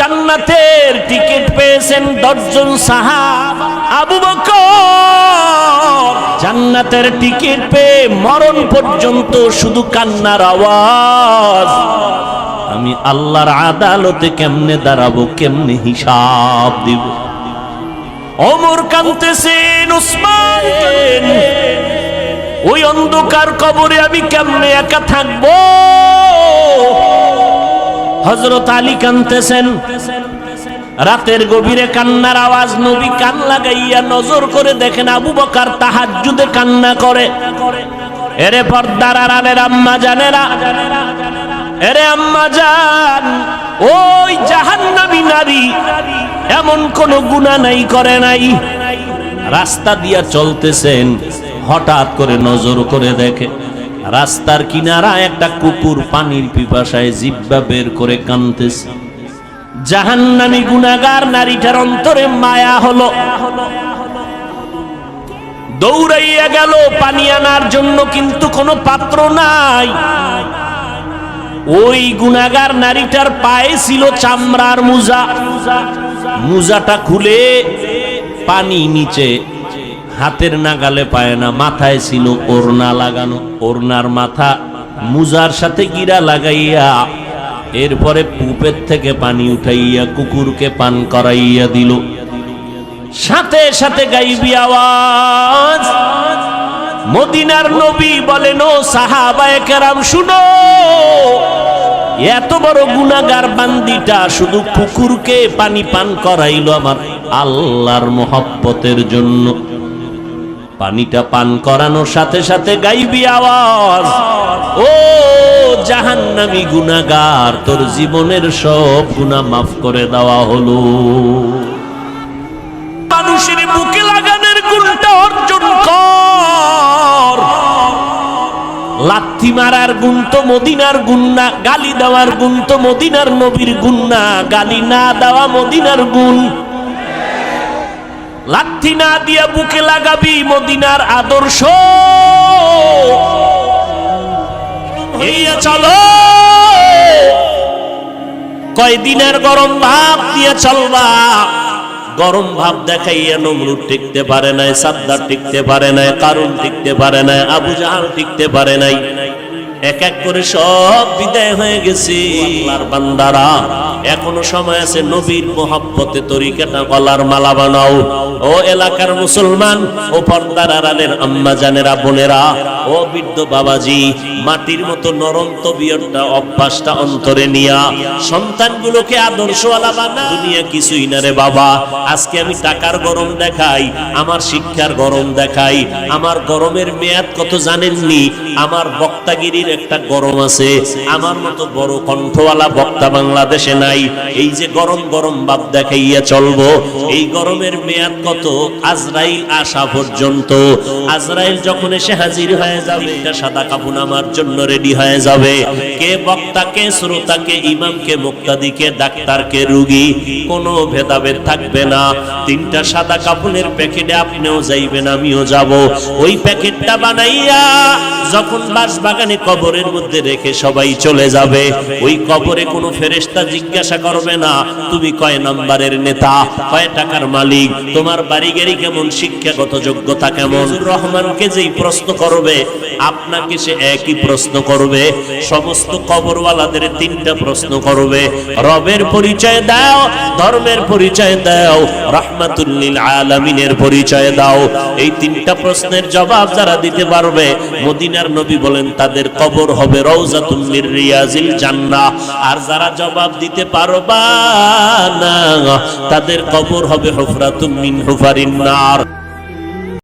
জান্নাতের টিকিট পেয়েছেন দশজন সাহাব। আবু জান্নাতের টিকিট পেয়ে মরণ পর্যন্ত শুধু কান্নার আওয়াজ। আমি আল্লাহর আদালতে কেমনে দাঁড়াবো, কেমনে হিসাব দিব? অমর কান্তেছেন উসমান ওই অন্ধকার কবরে আমি কেমনে একা থাকব? হজরত আলী কানতেছেন। রাতের গভীরে কান্নার আওয়াজ নবী কান লাগাইয়া নজর করে দেখেন আবু বকার তাহাজ্জুদে কান্না করে। এরে পর্দার আড়ালের আম্মা জানেরা, এরে আম্মা জান, ওই জাহান্নামী নারী এমন কোন গুনাহ নাই, করে নাই। রাস্তা দিয়া চলতেছেন, হঠাৎ করে নজর করে দেখে। রাস্তার কিনারা একটা কুকুর পানির পিপাসায় জিব্বা বের করে কানতেছে। জাহান্নামী গুনাগার নারীটার অন্তরে মায়া হলো। দৌড়াইয়া গেল, পানি আনার জন্য কিন্তু কোনো পাত্র নাই। ওই গুনাগার নারীটার পায়ে ছিল চামড়ার মুজা। মুজাটা খুলে পানি নিচে হাতের নাগালে পায় না, মাথায় ছিল ওড়না লাগানো। ওড়নার মাথা মুজার সাথে গিরা লাগাইয়া, এরপরে পুপের থেকে পানি উঠাইয়া কুকুরকে পান করাইয়া দিল। সাথে সাথে গাইবি আওয়াজ, মদিনার নবী বলেন ও সাহাবায়ে কেরাম, শুনো, এত বড় গুনাগার বান্দিটা শুধু কুকুরকে পানি পান করাইলো আমার আল্লাহর মহব্বতের জন্য। পানিটা পান করানোর সাথে সাথে গাইবি আওয়াজ। ও, জাহান্নামী গুনাগার তোর জীবনের সব গুনাহ মাফ করে দেওয়া হলো। মানুষের বুকে লাগানোর গুণটা অর্জন কর। লাথি মারার গুণ তো মদিনার গুণ না, গালি দেওয়ার গুণ তো মদিনার নবীর গুণ না, গালি না দেওয়া মদিনার গুণ। লাথি না দিয়া বুকে লাগাবি মদিনার আদর্শ। এই চলো। কয়দিনের গরম ভাব দিয়ে চলবা। গরম ভাব দেখাইয়া নমরুদ টিকতে পারে নাই, সাদ্দার টিকতে পারে নাই কারুন টিকতে পারে নাই, আবু জাহাল টিকতে পারে নাই। এক এক করে সব বিদায় হয়ে গেছে। আল্লাহর বান্দারা, এখনও সময় আছে নবীর তরিকাটা গলার মালা বানাও। ও এলাকার মুসলমান, ও পর্দার আড়ালের আম্মা জানেরা বোনেরা, ও বৃদ্ধ বাবাজি, মাটির মতো নরম তবিয়তটা, অভ্যাসটা অন্তরে নিয়া সন্তানগুলোকে আদর্শওয়ালা বানা। দুনিয়া কিছুই না রে বাবা, আজকে আমি টাকার গরম দেখাই, আমার শিক্ষার গরম দেখাই, আমার গরমের মেয়াদ কত জানেননি, আমার বক্তাগিরির একটা গরম আছে। আমার মতো বড় কণ্ঠওয়ালা বক্তা বাংলাদেশে নাই। এই যে গরম গরম বাপ দেখাইয়া চলবো, এই গরমের মেয়াদ কত? আজরাইল আসা পর্যন্ত। আজরাইল যখন এসে হাজির হয়ে যাবে, একটা সাদা কাপুন আমার জন্য রেডি হয়ে যাবে। কে বক্তাকে শ্রোতাকে ইমামকে মুক্তাদিকে ডাক্তারকে রুগী, কোনো ভেদাভেদ থাকবে না। তিনটা সাদা কাপুনের প্যাকেটে আপনিও যাইবেন, আমিও যাব। ওই প্যাকেটটা বানাইয়া যখন বাস বাগানে কবরের মধ্যে রেখে সবাই চলে যাবে। ওই কবরে কোনো ফেরেস্তা জিজ্ঞাসা করবে না, তুমি কয় নাম্বারের নেতা? কয় টাকার মালিক? তোমার বাড়ি গাড়ি কেমন? শিক্ষাগত যোগ্যতা কেমন? রহমানকে যেই প্রশ্ন করবে, আপনাকে সে একই প্রশ্ন করবে। সমস্ত কবরওয়ালাদের তিনটা প্রশ্ন করবে। রবের পরিচয় দাও, ধর্মের পরিচয় দাও, রহমাতুল্লিল আলামিনের পরিচয় দাও। এই তিনটা প্রশ্নের জবাব যারা দিতে পারবে, মদিনার নবী বলেন, তাদের কবর হবে রওজাতুল মির রিয়াজিল জান্নাহ। আর যারা জবাব দিতে পারবা না, তাদের কবর হবে হুফরাতুম মিন হুফারিন নার।